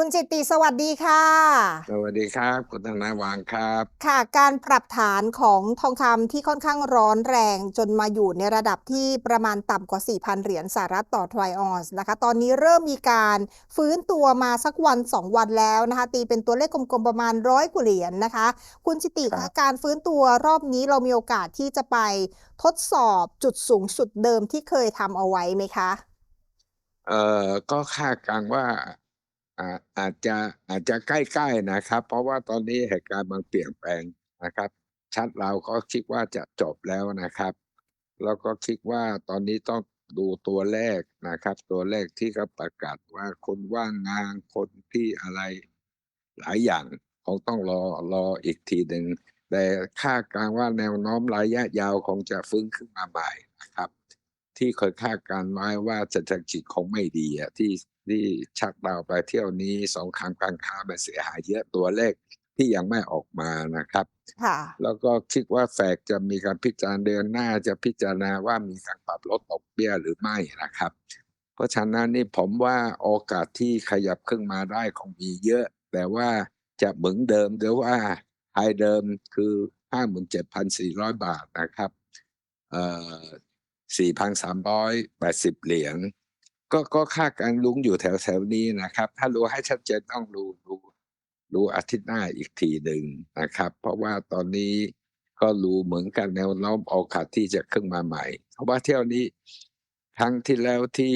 คุณจิตติสวัสดีค่ะ สวัสดีครับ คุณธนาวางครับ ค่ะการปรับฐานของทองคำที่ค่อนข้างร้อนแรงจนมาอยู่ในระดับที่ประมาณต่ำกว่า 4,000 เหรียญสหรัฐต่อทรอยออนซ์นะคะ ตอนนี้เริ่มมีการฟื้นตัวมาสักวัน 2 วันแล้วนะคะ ตีเป็นตัวเลขกลมๆประมาณร้อยกว่าเหรียญนะคะ คุณจิตติครัคะบการฟื้นตัวรอบนี้เรามีโอกาสที่จะไปทดสอบจุดสูงสุดเดิมที่เคยทำเอาไว้ไหมคะ เอ่อก็คาดการณ์ว่า อาอาจจะอาจจะใกล้ๆนะครับ เพราะว่าตอนนี้เหตุการณ์มันเปลี่ยนแปลงนะครับ ชัดเราก็คิดว่าจะจบแล้วนะครับ แล้วก็คิดว่าตอนนี้ต้องดูตัวเลขนะครับ ตัวเลขที่เขาประกาศว่าคนว่างงานคนที่อะไรหลายอย่างคงต้องรอรออีกทีหนึ่งแต่คาดการณ์ว่าแนวโน้มระยะยาวคงจะฟื้นขึ้นมาใหม่นะครับ ที่เคยคาดการณ์ไว้ว่าเศรษฐกิจคงไม่ดีอะที่ ที่ชักดาวน์ไปเที่ยวนี้สงครามการค้ามันเสียหายเยอะตัวเลขที่ยังไม่ออกมานะครับค่ะแล้วก็คิดว่าแฟกจะมีการพิจารณาเดือนหน้าจะพิจารณาว่ามีการปรับลดดอกเบี้ยหรือไม่นะครับ เพราะฉะนั้นนี่ผมว่าโอกาสที่ขยับขึ้นมาได้คงมีเยอะ แต่ว่าจะเหมือนเดิมหรือว่าไฮเดิมคือห้าหมื่นเจ็ดพันสี่ร้อยบาทนะครับเอ่อสี่พันสามร้อยแปดสิบเหรียญ ก็ก็ค่าการลุ้งอยู่แถวแถวนี้นะครับ ถ้ารู้ให้ชัดเจนต้องดูดูดูอาทิตย์หน้าอีกทีหนึ่งนะครับ เพราะว่าตอนนี้ก็รู้เหมือนกันแนวโน้มโอกาสที่จะขึ้นมาใหม่ เพราะว่าเที่ยวนี้ครั้งที่แล้วที่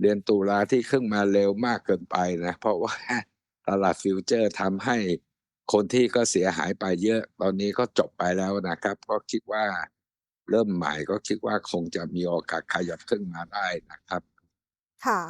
เดือนตุลาที่ขึ้นมาเร็วมากเกินไปนะ เพราะว่าตลาดฟิวเจอร์ทำให้คนที่ก็เสียหายไปเยอะ ตอนนี้ก็จบไปแล้วนะครับ ก็คิดว่าเริ่มใหม่ก็คิดว่าคงจะมีโอกาสขยับขึ้นมาได้นะครับ ค่ะ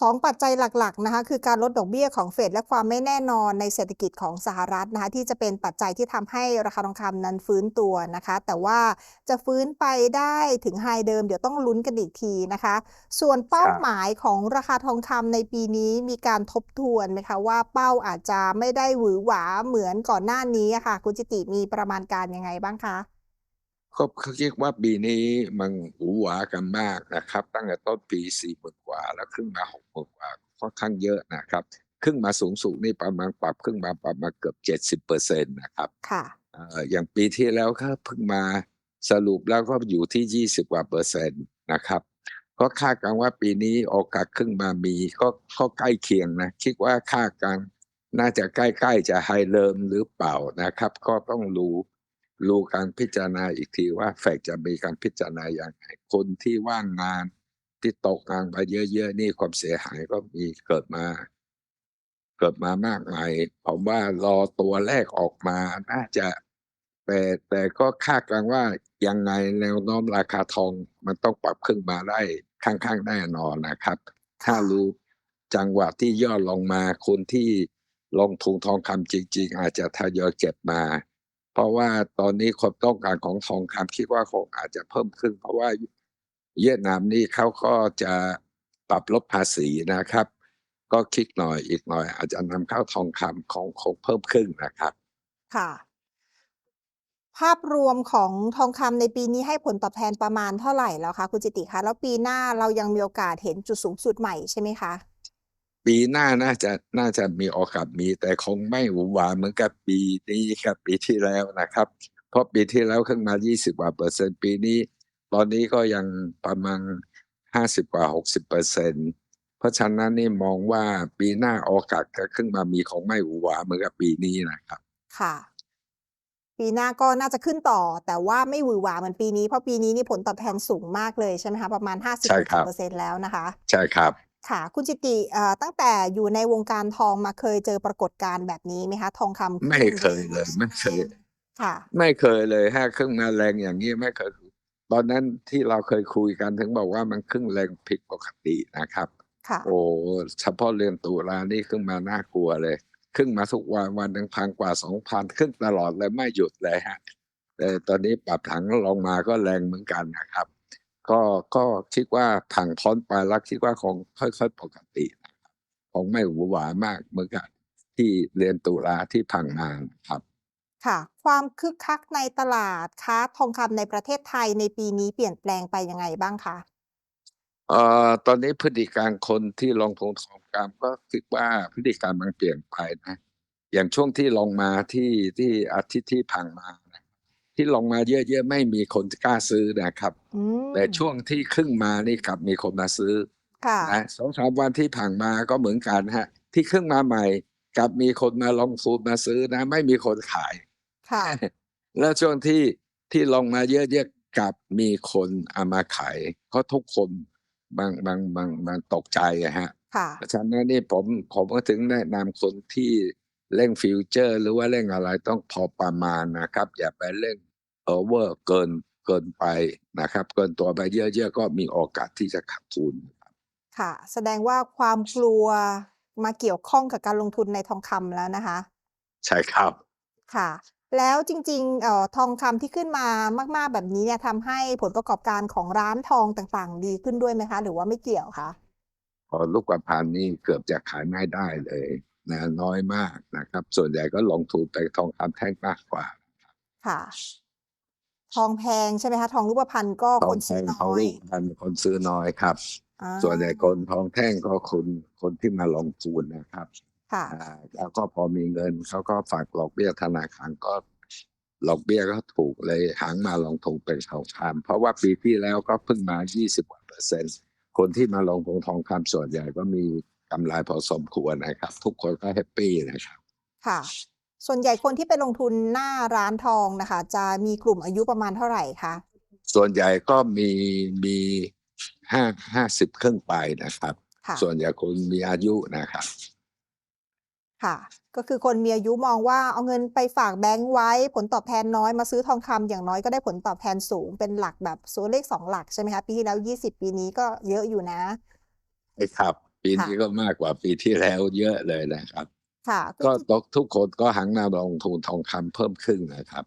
สองปัจจัยหลักๆนะคะคือการลดดอกเบี้ยของเฟดและความไม่แน่นอนในเศรษฐกิจของสหรัฐนะคะที่จะเป็นปัจจัยที่ทำให้ราคาทองคำนั้นฟื้นตัวนะคะ แต่ว่าจะฟื้นไปได้ถึงไฮเดิมเดี๋ยวต้องลุ้นกันอีกทีนะคะ ส่วนเป้าหมายของราคาทองคำในปีนี้มีการทบทวนไหมคะว่าเป้าอาจจะไม่ได้หวือหวาเหมือนก่อนหน้านี้ค่ะคุณจิติมีประมาณการยังไงบ้างคะ ก็เขาคิดว่าปีนี้มันหวือหวากันมากนะครับ ตั้งแต่ต้นปีสี่หมื่นกว่า แล้วขึ้นมาหกหมื่นกว่าค่อนข้างเยอะนะครับขึ้นมาสูงสุดนี่ประมาณปรับขึ้นมาประมาณเกือบเจ็ดสิบเปอร์เซ็นต์นะครับค่ะเอ่ออย่างปีที่แล้วก็เพิ่งมาสรุปแล้วก็อยู่ที่ยี่สิบกว่าเปอร์เซ็นต์นะครับ ก็คาดกันว่าปีนี้โอกาสขึ้นมามีก็ก็ใกล้เคียงนะคิดว่าคาดกันน่าจะใกล้ๆจะไฮเลิมหรือเปล่านะครับ ก็ต้องรู้ รู้การพิจารณาอีกทีว่าแฟกจะมีการพิจารณาอย่างไรคนที่ว่างงานที่ตกงานไปเยอะๆนี่ความเสียหายก็มีเกิดมา เกิดมามากมายผมว่ารอตัวแรกออกมาน่าจะแต่แต่ก็คาดกันว่ายังไงแนวโน้มราคาทองมันต้องปรับขึ้นมาได้ค่อนข้างๆแน่นอนนะครับ ถ้ารู้จังหวะที่ย่อลงมาคนที่ลงทุนทองคำจริง ๆ อาจจะทยอยเก็บมา เพราะว่าตอนนี้ความต้องการของทองคำคิดว่าคงอาจจะเพิ่มขึ้น เพราะว่าเวียดนามนี่เขาก็จะปรับลดภาษีนะครับ ก็คิดหน่อยอีกหน่อย อาจจะนำเข้าทองคำของคงเพิ่มขึ้นนะครับ ค่ะ ภาพรวมของทองคำในปีนี้ให้ผลตอบแทนประมาณเท่าไหร่แล้วคะคุณจิติคะแล้วปีหน้าเรายังมีโอกาสเห็นจุดสูงสุดใหม่ใช่ไหมคะ ปีหน้าน่าจะน่าจะมีโอกาสมี แต่คงไม่หวือหวาเหมือนกับปีนี้ครับปีที่แล้วนะครับ เพราะปีที่แล้วขึ้นมา 20กว่าเปอร์เซ็นต์ปีนี้ ตอนนี้ก็ยังประมาณ 50 กว่า 60เปอร์เซ็นต์เพราะฉะนั้นนี่มองว่าปีหน้าโอกาสจะขึ้นมามีคงไม่หวือหวาเหมือนกับปีนี้นะครับ ค่ะ ปีหน้าก็น่าจะขึ้นต่อ แต่ว่าไม่หวือหวาเหมือนปีนี้เพราะปีนี้นี่ผลตอบแทนสูงมากเลยใช่ไหมคะประมาณใช่ครับ50-60%แล้วนะคะ ใช่ครับ ค่ะ คุณจิติเอ่อตั้งแต่อยู่ในวงการทองมาเคยเจอปรากฏการณ์แบบนี้ไหมคะ ทองคำไม่ขึ้นเคยเลย ไม่เคยค่ะไม่เคยเลยฮะขึ้นมาแรงอย่างนี้ไม่เคย ตอนนั้นที่เราเคยคุยกันถึงบอกว่ามันขึ้นแรงผิดปกตินะครับ ค่ะ โอ้เฉพาะเรือนตุลานี่ขึ้นมาน่ากลัวเลย ขึ้นมาทุกวันวันหนึ่งพันกว่าสองพันขึ้นตลอดเลยไม่หยุดเลยฮะแต่ตอนนี้ปรับถังลงมาก็แรงเหมือนกันนะครับ ก็ก็คิดว่าผังพ้นไปแล้วคิดว่าคงค่อยๆปกตินะครับคงไม่หวือหวามากเหมือนกับที่เรียนตุลาที่พังมานะครับ ค่ะ ความคึกคักในตลาดค้าทองคำในประเทศไทยในปีนี้เปลี่ยนแปลงไปยังไงบ้างคะเอ่อตอนนี้พฤติการคนที่ลงทุนทองคำก็คิดว่าพฤติการมันเปลี่ยนไปนะ อย่างช่วงที่ลงมาที่ที่อาทิตย์ที่ผ่านมานะ ที่ลงมาเยอะๆไม่มีคนกล้าซื้อนะครับอืมแต่ช่วงที่ขึ้นมานี่กลับมีคนมาซื้อค่ะนะสองสามวันที่ผ่านมาก็เหมือนกันฮะ ที่ขึ้นมาใหม่กลับมีคนมาลงทุนมาซื้อนะ ไม่มีคนขายค่ะแล้วช่วงที่ที่ลงมาเยอะๆกลับมีคนเอามาขายเพราะทุกคนบางบางบางบางตกใจอะฮะค่ะเพราะฉะนั้นนี่ผมผมก็ถึงแนะนำคนที่ เล่นฟิวเจอร์ หรือว่าเล่นอะไรต้องพอประมาณนะครับ อย่าไปเล่นโอเวอร์เกินเกินไปนะครับ เกินตัวไปเยอะๆก็มีโอกาสที่จะขาดทุนค่ะ แสดงว่าความกลัวมาเกี่ยวข้องกับการลงทุนในทองคำแล้วนะคะ ใช่ครับค่ะ แล้วจริงๆเอ่อทองคำที่ขึ้นมามาก ๆ แบบนี้เนี่ยทำให้ผลประกอบการของร้านทองต่างๆ ดีขึ้นด้วยไหมคะ หรือว่าไม่เกี่ยวคะพอลูกประพันธ์นี่เกือบจะขายไม่ได้เลย นะน้อยมากนะครับ ส่วนใหญ่ก็ลงทุนไปทองคำแท่งมากกว่า ค่ะ ทองแพงใช่ไหมคะทองรูปพรรณก็ทคองนแท่ซื้องทน้องอยรูปพันคนซื้อน้อยครับ อ่าส่วนใหญ่คนทองแท่งก็คนคนที่มาลงทุนนะครับค่ะ อ่าแล้วก็พอมีเงินเขาก็ฝากดอกเบี้ยธนาคารก็ดอกเบี้ยก็ถูกเลยหังมาลงทุนเป็นทองคำเพราะว่าปีที่แล้วก็เพิ่งมา 20กว่าเปอร์เซ็นต์คนที่มาลงทุนทองคำส่วนใหญ่ก็มี กำไรพอสมควรนะครับ ทุกคนก็แฮปปี้นะครับ ค่ะ ส่วนใหญ่คนที่ไปลงทุนหน้าร้านทองนะคะ จะมีกลุ่มอายุประมาณเท่าไหร่คะส่วนใหญ่ก็มีมีห้าห้าสิบครึ่งไปนะครับ ค่ะส่วนใหญ่คนมีอายุนะครับ ค่ะ ก็คือคนมีอายุมองว่าเอาเงินไปฝากแบงก์ไว้ ผลตอบแทนน้อยมาซื้อทองคำอย่างน้อยก็ได้ผลตอบแทนสูงเป็นหลักแบบตัวเลขสองหลักใช่ไหมคะปีที่แล้วยี่สิบปีนี้ก็เยอะอยู่นะใช่ครับ ปีนี้ก็มากกว่าปีที่แล้วเยอะเลยนะครับ ค่ะ ก็ตกทุกคนก็หันมาลงทุนทองคำเพิ่มขึ้นนะครับ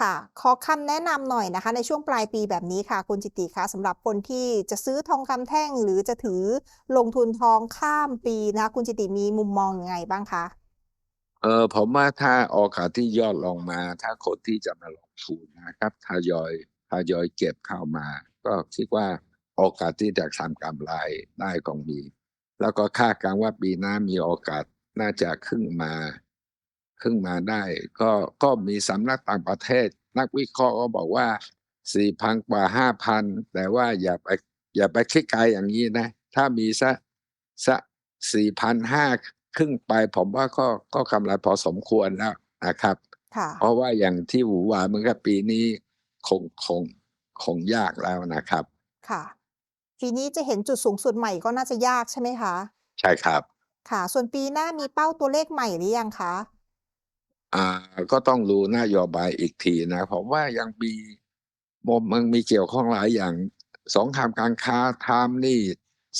ค่ะ ขอคำแนะนำหน่อยนะคะ ในช่วงปลายปีแบบนี้ค่ะ คุณจิติคะสำหรับคนที่จะซื้อทองคำแท่ง หรือจะถือลงทุนทองข้ามปีนะคะคุณจิติมีมุมมองยังไงบ้างคะเออผมว่าถ้าโอกาสที่ยอดลงมา ถ้าคนที่จะมาลงทุนนะครับทยอยทยอยเก็บเข้ามา ก็คิดว่าโอกาสที่จะทำกำไรได้ก็มี แล้วก็คาดการณ์ว่าปีหน้ามีโอกาสน่าจะขึ้นมาขึ้นมาได้ ก็ก็มีสำนักต่างประเทศ นักวิเคราะห์ก็บอกว่าสี่พันกว่าห้าพันแต่ว่าอย่าไปอย่าไปคิดไกลอย่างนี้นะ ถ้ามีสักสักสี่พันห้าครึ่งไปผมว่าก็ก็กำไรพอสมควรแล้วนะครับค่ะเพราะว่าอย่างที่หูหวาเหมือนกับปีนี้คงคงคงยากแล้วนะครับ ค่ะ ปีนี้จะเห็นจุดสูงสุดใหม่ก็น่าจะยากใช่ไหมคะ ใช่ครับ ค่ะ ส่วนปีหน้ามีเป้าตัวเลขใหม่หรือยังคะ อ่าก็ต้องรู้นโยบายอีกทีนะผมว่ายังมีมุมมันมีเกี่ยวข้องหลายอย่างสงครามการค้าทามนี่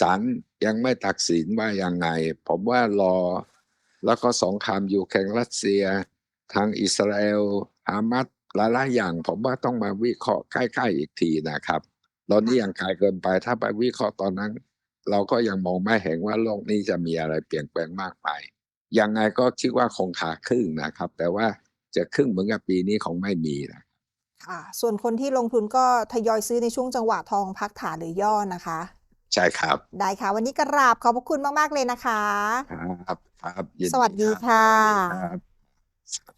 ศาลยังไม่ตัดสินว่ายังไง ผมว่ารอ แล้วก็สงครามยูเครนรัสเซีย ทางอิสราเอลฮามัสหลายๆอย่าง ผมว่าต้องมาวิเคราะห์ใกล้ๆอีกทีนะครับ ตอนนี้ยังไกลเกินไป ถ้าไปวิเคราะห์ตอนนั้น เราก็ยังมองไม่เห็นว่าโลกนี้จะมีอะไรเปลี่ยนแปลงมากมายยังไงก็คิดว่าคงขาขึ้นนะครับ แต่ว่าจะขึ้นเหมือนกับปีนี้คงไม่มีนะค่ะ ส่วนคนที่ลงทุนก็ทยอยซื้อในช่วงจังหวะทองพักฐานหรือย่อนะคะ ใช่ครับ ได้ค่ะ วันนี้กราบขอบพระคุณมาก ๆ เลยนะคะ ครับครับยินสวัสดีรับค่ะสวัสดี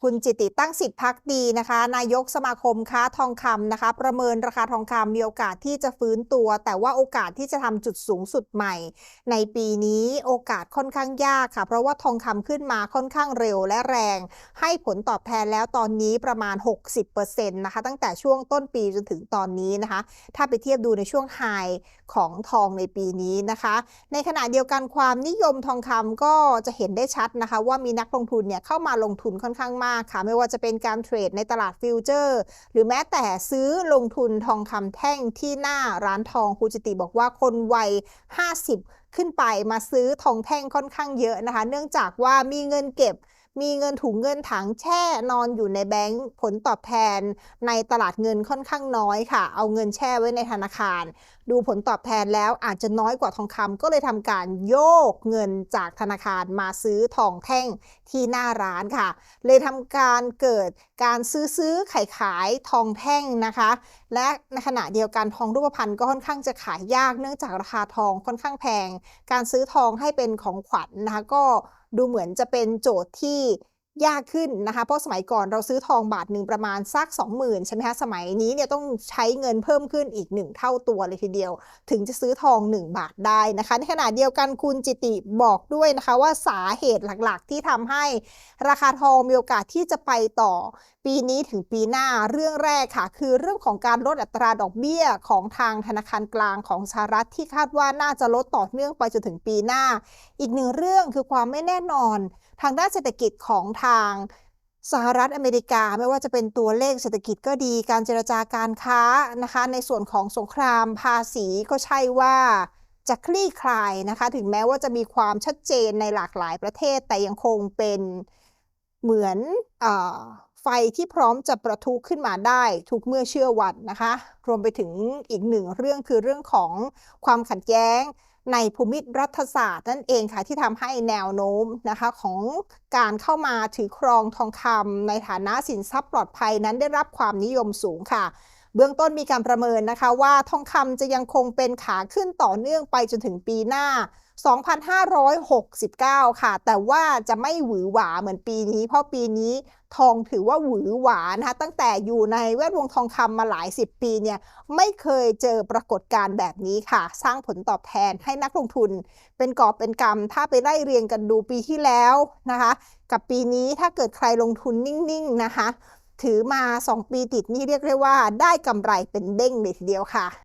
คุณจิติตั้งสิทธิ์พักดีนะคะ นายกสมาคมค้าทองคำนะคะ ประเมินราคาทองคำมีโอกาสที่จะฟื้นตัว แต่ว่าโอกาสที่จะทำจุดสูงสุดใหม่ ในปีนี้โอกาสค่อนข้างยากค่ะ เพราะว่าทองคำขึ้นมาค่อนข้างเร็วและแรง ให้ผลตอบแทนแล้วตอนนี้ประมาณ 60%นะคะ ตั้งแต่ช่วงต้นปีจนถึงตอนนี้นะคะ ถ้าไปเทียบดูในช่วงไฮของทองในปีนี้นะคะ ในขณะเดียวกันความนิยมทองคำก็จะเห็นได้ชัดนะคะ ว่ามีนักลงทุนเนี่ยเข้ามาลงทุนค่อนข้างมากค่ะ ไม่ว่าจะเป็นการเทรดในตลาดฟิวเจอร์ หรือแม้แต่ซื้อลงทุนทองคำแท่งที่หน้าร้านทองครูจิติบอกว่าคนวัย 50 ขึ้นไปมาซื้อทองแท่งค่อนข้างเยอะนะคะ เนื่องจากว่ามีเงินเก็บ มีเงินถุงเงินถังแช่นอนอยู่ในแบงก์ผลตอบแทน ในตลาดเงินค่อนข้างน้อยค่ะ เอาเงินแช่ไว้ในธนาคาร ดูผลตอบแทนแล้วอาจจะน้อยกว่าทองคำก็เลยทำการโยกเงินจากธนาคารมาซื้อทองแท่งที่หน้าร้านค่ะ เลยทำการเกิดการซื้อซื้อขายขายทองแท่งนะคะ และในขณะเดียวกันทองรูปพรรณก็ค่อนข้างจะขายยากเนื่องจากราคาทองค่อนข้างแพง การซื้อทองให้เป็นของขวัญนะคะก็ ดูเหมือนจะเป็นโจทย์ที่ยากขึ้นนะคะ เพราะสมัยก่อนเราซื้อทองบาทหนึ่งประมาณสัก 20,000ใช่ไหมคะสมัยนี้เนี่ยต้องใช้เงินเพิ่มขึ้นอีก 1 เท่าตัวเลยทีเดียว ถึงจะซื้อทอง 1 บาทได้นะคะ ในขณะเดียวกันคุณจิติบอกด้วยนะคะว่าสาเหตุหลักๆ ที่ทำให้ราคาทองมีโอกาสที่จะไปต่อ ปีนี้ถึงปีหน้าเรื่องแรกค่ะ คือเรื่องของการลดอัตราดอกเบี้ยของทางธนาคารกลางของสหรัฐที่คาดว่าน่าจะลดต่อเนื่องไปจนถึงปีหน้า อีกหนึ่งเรื่องคือความไม่แน่นอน ทางด้านเศรษฐกิจของทางสหรัฐอเมริกาไม่ว่าจะเป็นตัวเลขเศรษฐกิจก็ดี การเจรจาการค้านะคะ ในส่วนของสงครามภาษีก็ใช่ว่าจะคลี่คลายนะคะ ถึงแม้ว่าจะมีความชัดเจนในหลากหลายประเทศ แต่ยังคงเป็นเหมือนอไฟที่พร้อมจะประทุขึ้นมาได้ทุกเมื่อเชื่อวันนะคะ รวมไปถึงอีกหนึ่งเรื่องคือเรื่องของความขัดแย้ง ในภูมิรัฐศาสตร์นั่นเองค่ะที่ทำให้แนวโน้มนะคะของการเข้ามาถือครองทองคำในฐานะสินทรัพย์ปลอดภัยนั้นได้รับความนิยมสูงค่ะ เบื้องต้นมีการประเมินนะคะว่าทองคำจะยังคงเป็นขาขึ้นต่อเนื่องไปจนถึงปีหน้า 2,569 ค่ะ แต่ว่าจะไม่หวือหวาเหมือนปีนี้ เพราะปีนี้ทองถือว่าหวือหวานะคะตั้งแต่อยู่ในแวดวงทองคำมาหลายสิบปีเนี่ยไม่เคยเจอปรากฏการณ์แบบนี้ค่ะ สร้างผลตอบแทนให้นักลงทุน เป็นกอบเป็นกำถ้าไปไล่เรียงกันดูปีที่แล้วนะคะ กับปีนี้ถ้าเกิดใครลงทุนนิ่งๆนะคะ ถือมา 2 ปีติดนี่เรียกได้ว่าได้กำไรเป็นเด้งเลยทีเดียวค่ะ